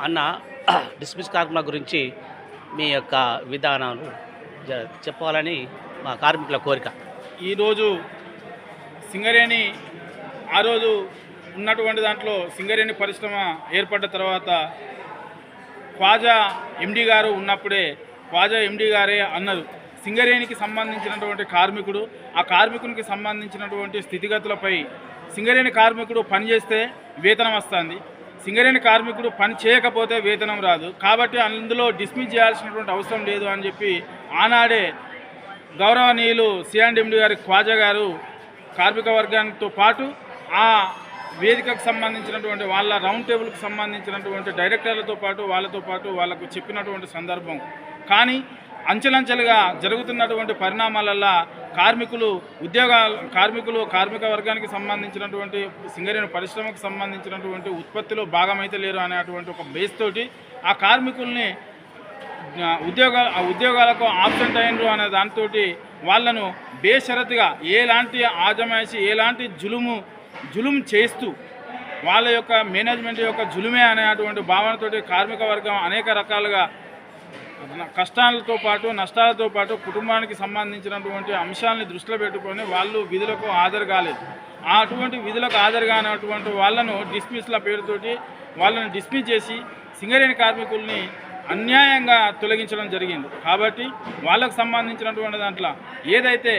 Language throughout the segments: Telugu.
అన్న డిస్మిస్ కార్మికుల గురించి మీ యొక్క విధానాలు జ- చెప్పాలని మా కార్మికుల కోరిక. ఈరోజు సింగరేణి ఆ రోజు ఉన్నటువంటి దాంట్లో సింగరేణి పరిశ్రమ ఏర్పడ్డ తర్వాత ఖ్వాజా ఎండి గారు ఉన్నప్పుడే ఖ్వాజా ఎండి గారే అన్నారు. సింగరేణికి సంబంధించినటువంటి కార్మికుడు ఆ కార్మికునికి సంబంధించినటువంటి స్థితిగతులపై సింగరేణి కార్మికుడు పనిచేస్తే వేతనం వస్తుంది. సింగరేణి కార్మికుడు పని చేయకపోతే వేతనం రాదు. కాబట్టి అందులో డిస్మిస్ చేయాల్సినటువంటి అవసరం లేదు అని చెప్పి ఆనాడే గౌరవనీయులు సిఆండ్ఎండి గారి ఖ్వాజా గారు కార్మిక వర్గానితో పాటు ఆ వేదికకు సంబంధించినటువంటి వాళ్ళ రౌండ్ టేబుల్కి సంబంధించినటువంటి డైరెక్టర్లతో పాటు వాళ్ళతో పాటు వాళ్ళకు చెప్పినటువంటి సందర్భం. కానీ అంచెలంచెలుగా జరుగుతున్నటువంటి పరిణామాలల్లో కార్మికులు ఉద్యోగ కార్మికులు కార్మిక వర్గానికి సంబంధించినటువంటి సింగరేణి పరిశ్రమకు సంబంధించినటువంటి ఉత్పత్తిలో భాగమైతే లేరు అనేటువంటి ఒక బేస్ తోటి ఆ కార్మికుల్ని ఉద్యోగ ఉద్యోగాల ఉద్యోగాలకు ఆబ్సెంట్ అయినరు అనే దాంతో వాళ్ళను బేషరతుగా ఎలాంటి ఆజమాయిషి ఎలాంటి జులుము జులుం చేస్తూ వాళ్ళ యొక్క మేనేజ్మెంట్ యొక్క జులుమే అనేటువంటి భావనతోటి కార్మిక వర్గం అనేక రకాలుగా కష్టాలతో పాటు నష్టాలతో పాటు కుటుంబానికి సంబంధించినటువంటి అంశాలని దృష్టిలో పెట్టుకొని వాళ్ళు విధులకు హాజరు కాలేదు. ఆ అటువంటి విధులకు హాజరు కానటువంటి వాళ్ళను డిస్మిస్ల పేరుతోటి వాళ్ళని డిస్మిస్ చేసి సింగరేణి కార్మికుల్ని అన్యాయంగా తొలగించడం జరిగింది. కాబట్టి వాళ్ళకు సంబంధించినటువంటి దాంట్లో ఏదైతే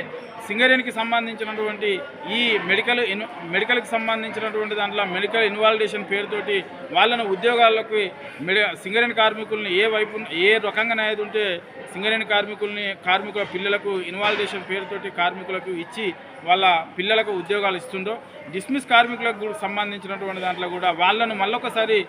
సింగరేణికి సంబంధించినటువంటి ఈ మెడికల్ ఇన్ మెడికల్కి సంబంధించినటువంటి దాంట్లో మెడికల్ ఇన్వాల్వేషన్ పేరుతోటి వాళ్ళను ఉద్యోగాలకు మెడి సింగరేణి కార్మికుల్ని ఏ వైపు ఏ రకంగా అనేది ఉంటే సింగరేణి కార్మికుల్ని కార్మికుల పిల్లలకు ఇన్వాల్వేషన్ పేరుతోటి కార్మికులకు ఇచ్చి వాళ్ళ పిల్లలకు ఉద్యోగాలు ఇస్తుండో డిస్మిస్ కార్మికులకు కూడా సంబంధించినటువంటి దాంట్లో కూడా వాళ్ళను మళ్ళొకసారి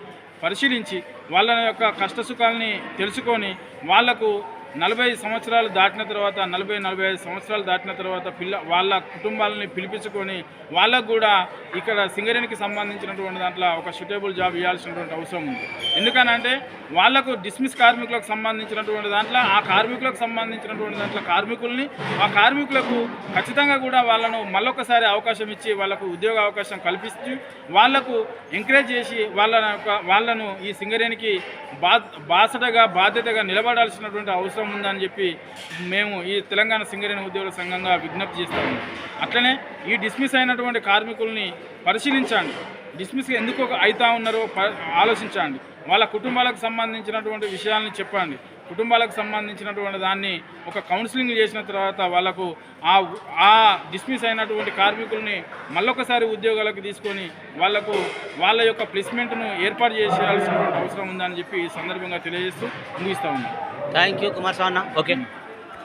పరిశీలించి వాళ్ళ యొక్క కష్టసుఖాలని తెలుసుకొని వాళ్ళకు నలభై సంవత్సరాలు దాటిన తర్వాత నలభై నలభై ఐదు సంవత్సరాలు దాటిన తర్వాత పిల్ల వాళ్ళ కుటుంబాలని పిలిపించుకొని వాళ్ళకు కూడా ఇక్కడ సింగరేణికి సంబంధించినటువంటి దాంట్లో ఒక సూటబుల్ జాబ్ ఇవ్వాల్సినటువంటి అవసరం ఉంది. ఎందుకనంటే వాళ్ళకు డిస్మిస్ కార్మికులకు సంబంధించినటువంటి దాంట్లో ఆ కార్మికులకు సంబంధించినటువంటి దాంట్లో కార్మికుల్ని ఆ కార్మికులకు ఖచ్చితంగా కూడా వాళ్ళను మళ్ళొకసారి అవకాశం ఇచ్చి వాళ్ళకు ఉద్యోగ అవకాశం కల్పిస్తూ వాళ్ళకు ఎంకరేజ్ చేసి వాళ్ళ యొక్క వాళ్ళను ఈ సింగరేణికి బా బాసటగా బాధ్యతగా నిలబడాల్సినటువంటి అవసరం ఉందని చెప్పి మేము ఈ తెలంగాణ సింగరేణి ఉద్యోగుల సంఘంగా విజ్ఞప్తి చేస్తాము. అట్లనే ఈ డిస్మిస్ అయినటువంటి కార్మికుల్ని పరిశీలించండి. డిస్మిస్ ఎందుకు అవుతా ఉన్నారో ప- ఆలోచించండి. వాళ్ళ కుటుంబాలకు సంబంధించినటువంటి విషయాల్ని చెప్పండి. కుటుంబాలకు సంబంధించినటువంటి దాన్ని ఒక కౌన్సిలింగ్ చేసిన తర్వాత వాళ్ళకు ఆ ఆ డిస్మిస్ అయినటువంటి కార్మికుల్ని మళ్ళొకసారి ఉద్యోగాలకు తీసుకొని వాళ్ళకు వాళ్ళ యొక్క ప్లేస్మెంట్ను ఏర్పాటు చేసేయాల్సినటువంటి అవసరం ఉందని చెప్పి ఈ సందర్భంగా తెలియజేస్తూ ముగిస్తా ఉన్నాం. Thank you Kumar Swamy okay